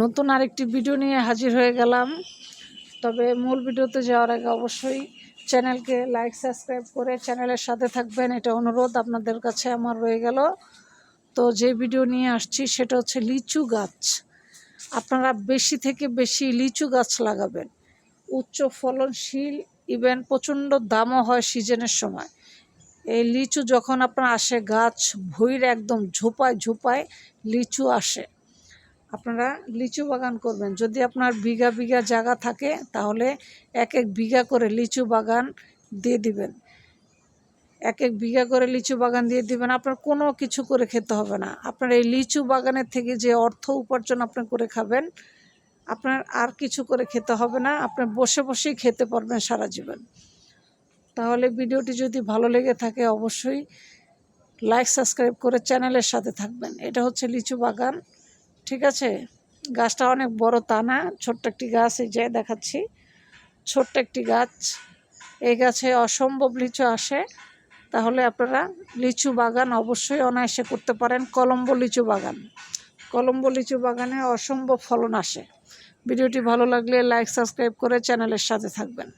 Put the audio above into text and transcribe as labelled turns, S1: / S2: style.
S1: নতুন আরেকটি ভিডিও নিয়ে হাজির হয়ে গেলাম। তবে মূল ভিডিওতে যাওয়ার আগে অবশ্যই চ্যানেলকে লাইক, সাবস্ক্রাইব করে চ্যানেলের সাথে থাকবেন। এটা অনুরোধ আপনাদের কাছে আমার রয়ে গেল। তো যে ভিডিও নিয়ে আসছি সেটা হচ্ছে লিচু গাছ। আপনারা বেশি থেকে বেশি লিচু গাছ লাগাবেন। উচ্চ ফলনশীল, ইভেন প্রচণ্ড দামও হয় সিজনের সময়। এই লিচু যখন আপনার আসে, গাছ ভুঁইর একদম ঝোপায় ঝোপায় লিচু আসে। আপনারা লিচু বাগান করবেন। যদি আপনার বিঘা বিঘা জায়গা থাকে, তাহলে এক এক বিঘা করে লিচু বাগান দিয়ে দিবেন। এক এক বিঘা করে লিচু বাগান দিয়ে দিবেন, আপনার কোনো কিছু করে খেতে হবে না। আপনার এই লিচু বাগানের থেকে যে অর্থ উপার্জন আপনি করে খাবেন, আপনার আর কিছু করে খেতে হবে না। আপনি বসে বসেই খেতে পারবেন সারা জীবন। তাহলে ভিডিওটি যদি ভালো লেগে থাকে, অবশ্যই লাইক, সাবস্ক্রাইব করে চ্যানেলের সাথে থাকবেন। এটা হচ্ছে লিচু বাগান। ঠিক আছে? গাছটা অনেক বড় তা না, ছোট্ট একটি গাছ, এই যে দেখাচ্ছি। ছোট্ট একটি গাছ। এই গাছে অসম্ভব লিচু আসে। তাহলে আপনারা লিচু বাগান অবশ্যই অনায়াসে করতে পারেন। কলম্বো লিচু বাগান। কলম্বো লিচু বাগানে অসম্ভব ফলন আসে। ভিডিওটি ভালো লাগলে লাইক, সাবস্ক্রাইব করে চ্যানেলের সাথে থাকবেন।